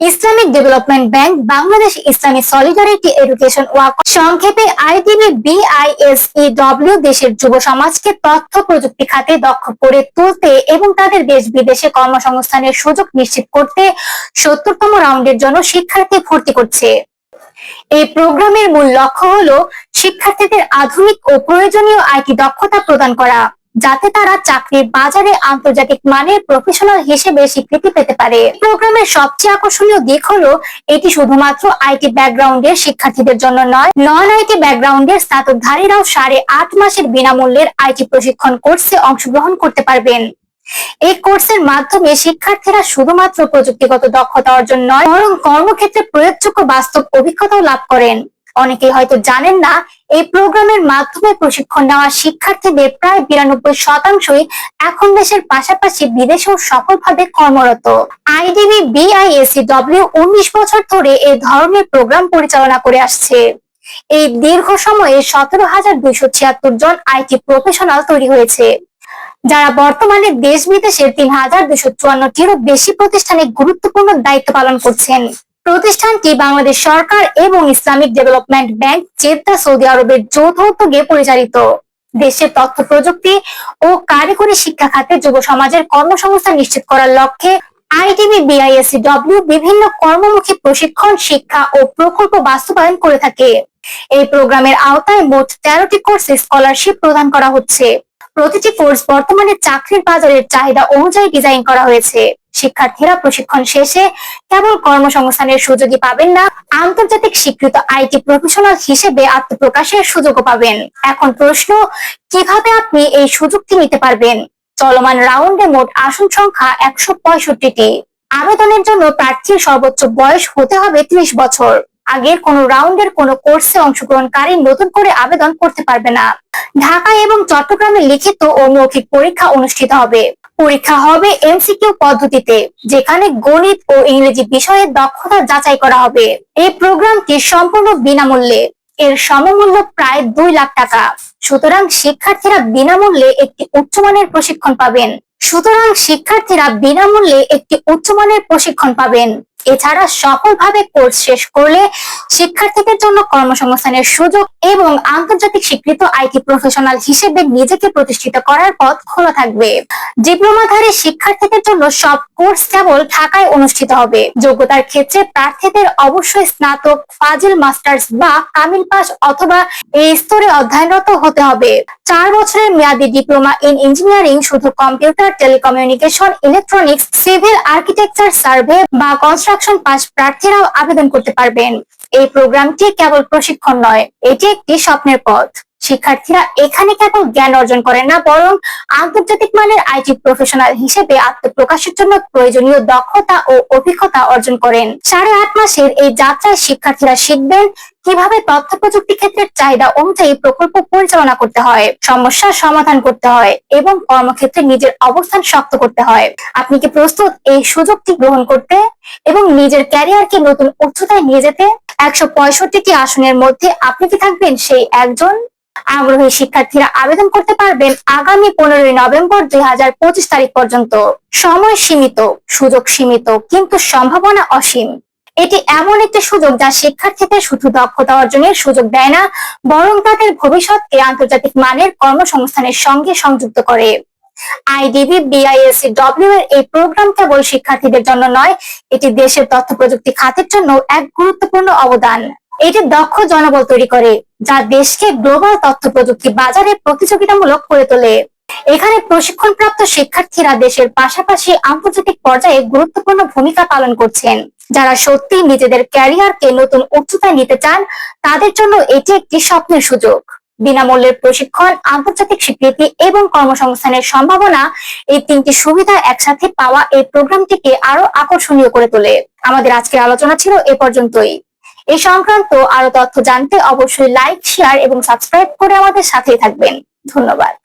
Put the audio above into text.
Islamic development bank, Bangladesh Islamic solidarity education walk সংক্ষেপে IDB BISE W দেশের যুব সমাজকে তথ্য প্রযুক্তি খাতে দক্ষ করে তুলতে এবং তাদের দেশ বিদেশে কর্মসংস্থানের সুযোগ নিশ্চিত করতে সত্তরতম রাউন্ডের জন্য শিক্ষার্থী ভর্তি করছে। এই প্রোগ্রামের মূল লক্ষ্য হলো শিক্ষার্থীদের আধুনিক ও প্রয়োজনীয় আইটি দক্ষতা প্রদান করা। যাতে তারা চাকরির বাজারে আন্তর্জাতিক মানের প্রফেশনাল হিসেবে স্বীকৃতি পেতে পারে। প্রোগ্রামের সবচেয়ে আকর্ষণীয় দিক হলো, এটি শুধুমাত্র আইটি ব্যাকগ্রাউন্ডের শিক্ষার্থীদের জন্য নয় নন আইটি ব্যাকগ্রাউন্ডের স্নাতকধারীরাও সাড়ে আট মাসের বিনামূল্যের আইটি প্রশিক্ষণ কোর্সে অংশগ্রহণ করতে পারবেন। এই কোর্সের মাধ্যমে শিক্ষার্থীরা শুধুমাত্র প্রযুক্তিগত দক্ষতা অর্জন নয়, বরং কর্মক্ষেত্রে প্রয়োগযোগ্য বাস্তব অভিজ্ঞতাও লাভ করেন। অনেকেই হয়তো জানেন না, এই প্রোগ্রামের মাধ্যমে প্রশিক্ষণ নেওয়া শিক্ষার্থীদের প্রায় বিরানব্বই শতাংশই এখন দেশের পাশাপাশি বিদেশেও সফলভাবে কর্মরত। আইডিবি বিআইএসি ডব্লিউ উনিশ বছর ধরে এই ধরনের প্রোগ্রাম পরিচালনা করে আসছে। এই দীর্ঘ সময়ে সতেরো হাজার দুইশো ছিয়াত্তর জন আইটি প্রফেশনাল তৈরি হয়েছে। যারা বর্তমানে দেশ বিদেশের তিন হাজার দুশো চুয়ান্নটিরও বেশি প্রতিষ্ঠানে গুরুত্বপূর্ণ দায়িত্ব পালন করছেন। প্রতিষ্ঠানটি বাংলাদেশ সরকার এবং Islamic Development Bank, Jeddah, Saudi আরবের যৌথ উদ্যোগে পরিচালিত। দেশের তথ্য, প্রযুক্তি ও কারিগরি শিক্ষা খাতে যুব সমাজের কর্মসংস্থান নিশ্চিত করার লক্ষ্যে আইটিবি বিআইএসসি ডব্লিউ বিভিন্ন কর্মমুখী প্রশিক্ষণ, শিক্ষা ও প্রকল্প বাস্তবায়ন করে থাকে। এই প্রোগ্রামের আওতায় মোট তেরোটি কোর্সে স্কলারশিপ প্রদান করা হচ্ছে। প্রতিটি কোর্স বর্তমানে চাকরির বাজারের চাহিদা অনুযায়ী ডিজাইন করা হয়েছে। শিক্ষার্থীরা প্রশিক্ষণ শেষে কেবল কর্মসংস্থানের সুযোগই পাবেন না, আন্তর্জাতিক স্বীকৃত আইটি প্রফেশনাল হিসেবে আত্মপ্রকাশের সুযোগও পাবেন। এখন প্রশ্ন, কীভাবে আপনি এই সুযোগটি নিতে পারবেন? চলমান রাউন্ডে মোট আসন সংখ্যা একশো পঁয়ষট্টিটি। আবেদনের জন্য প্রার্থীর সর্বোচ্চ বয়স হতে হবে ত্রিশ বছর। আগের কোন রাউন্ডের কোন কোর্সে অংশগ্রহণকারী নতুন করে আবেদন করতে পারবে না। ঢাকা এবং চট্টগ্রামে লিখিত ও মৌখিক পরীক্ষা অনুষ্ঠিত হবে। পরীক্ষা হবে এমসিকিউ পদ্ধতিতে, যেখানে গণিত ও ইংরেজি বিষয়ে দক্ষতা যাচাই করা হবে। এই প্রোগ্রামটি সম্পূর্ণ বিনামূল্যে। এর সমমূল্য প্রায় দুই লাখ টাকা। সুতরাং শিক্ষার্থীরা বিনামূল্যে একটি উচ্চমানের প্রশিক্ষণ পাবেন। সুতরাং শিক্ষার্থীরা বিনামূল্যে একটি উচ্চমানের প্রশিক্ষণ পাবেন। এছাড়া সফলভাবে কোর্স শেষ করলে শিক্ষার্থীদের জন্য কর্মসংস্থানের সুযোগ এবং আন্তর্জাতিক স্বীকৃত আইটি প্রফেশনাল হিসেবে নিজেকে প্রতিষ্ঠিত করার পথ খোলা থাকবে। ডিপ্লোমাধারী শিক্ষার্থীদের জন্য সব কোর্স কেবল ঢাকায় অনুষ্ঠিত হবে। যোগ্যতার ক্ষেত্রে প্রার্থীদের অবশ্যই স্নাতক, ফাজিল, মাস্টার্স বা কামিল পাস অথবা এই স্তরে অধ্যয়নরত হতে হবে। চার বছরের মেয়াদী ডিপ্লোমা ইন ইঞ্জিনিয়ারিং শুধু computer, telecommunication, electronics, civil architecture, survey বা কনস্ট্রাকশন পাস প্রার্থীরাও আবেদন করতে পারবেন। এই প্রোগ্রামটি কেবল প্রশিক্ষণ নয়, এটি একটি স্বপ্নের পথ। শিক্ষার্থীরা এখানে কেবল জ্ঞান অর্জন করেন না, বরং আন্তর্জাতিক মানের আইটি প্রফেশনাল হিসেবে আত্মপ্রকাশের জন্য প্রয়োজনীয় দক্ষতা ও অভিজ্ঞতা অর্জন করেন। সাড়ে আট মাসের এই যাত্রায় শিক্ষার্থীরা শিখবেন কীভাবে তথ্য প্রযুক্তি ক্ষেত্রের চাহিদা অনুযায়ী প্রকল্প পরিচালনা করতে হয়, সমস্যার সমাধান করতে হয় এবং কর্মক্ষেত্রে নিজের অবস্থান শক্ত করতে হয়? আপনি কি প্রস্তুত এই সুযোগটি গ্রহণ করতে এবং নিজের ক্যারিয়ারকে নতুন উচ্চতায় নিয়ে যেতে? একশো পঁয়ষট্টিটি আসনের মধ্যে আপনি কি থাকবেন? সেই একজন আগ্রহী শিক্ষার্থীরা আবেদন করতে পারবেন আগামী পনেরোই নভেম্বর দুই হাজার পঁচিশ তারিখ পর্যন্ত। সময় সীমিত, সুযোগ সীমিত, কিন্তু সম্ভাবনা অসীম। এটি এমন একটি সুযোগ যা শিক্ষার্থীদের শুধু দক্ষতা অর্জনের সুযোগ দেয় না, বরং তাদের ভবিষ্যৎকে আন্তর্জাতিক মানের কর্মসংস্থানের সঙ্গে সংযুক্ত করে। আইডিবি, বিআইএসসি ডব্লিউ এর এই প্রোগ্রাম কেবল শিক্ষার্থীদের জন্য নয়, এটি দেশের তথ্য প্রযুক্তি খাতের জন্য এক গুরুত্বপূর্ণ অবদান। এটি দক্ষ জনবল তৈরি করে, যা দেশকে গ্লোবাল তথ্য প্রযুক্তি বাজারে প্রতিযোগিতামূলক করে তোলে। এখানে প্রশিক্ষণপ্রাপ্ত শিক্ষার্থীরা দেশের পাশাপাশি আন্তর্জাতিক পর্যায়ে গুরুত্বপূর্ণ ভূমিকা পালন করছেন। যারা সত্যি নিজেদের ক্যারিয়ারকে নতুন উচ্চতায় নিতে চান, তাদের জন্য এটি একটি স্বপ্নের সুযোগ। বিনামূল্যের প্রশিক্ষণ, আন্তর্জাতিক স্বীকৃতি এবং কর্মসংস্থানের সম্ভাবনা এই তিনটি সুবিধা একসাথে পাওয়া এই প্রোগ্রামটিকে আরও আকর্ষণীয় করে তোলে। আমাদের আজকের আলোচনা ছিল এ পর্যন্তই। এই সংক্রান্ত আরও তথ্য জানতে অবশ্যই লাইক, শেয়ার এবং সাবস্ক্রাইব করে আমাদের সাথেই থাকবেন। ধন্যবাদ।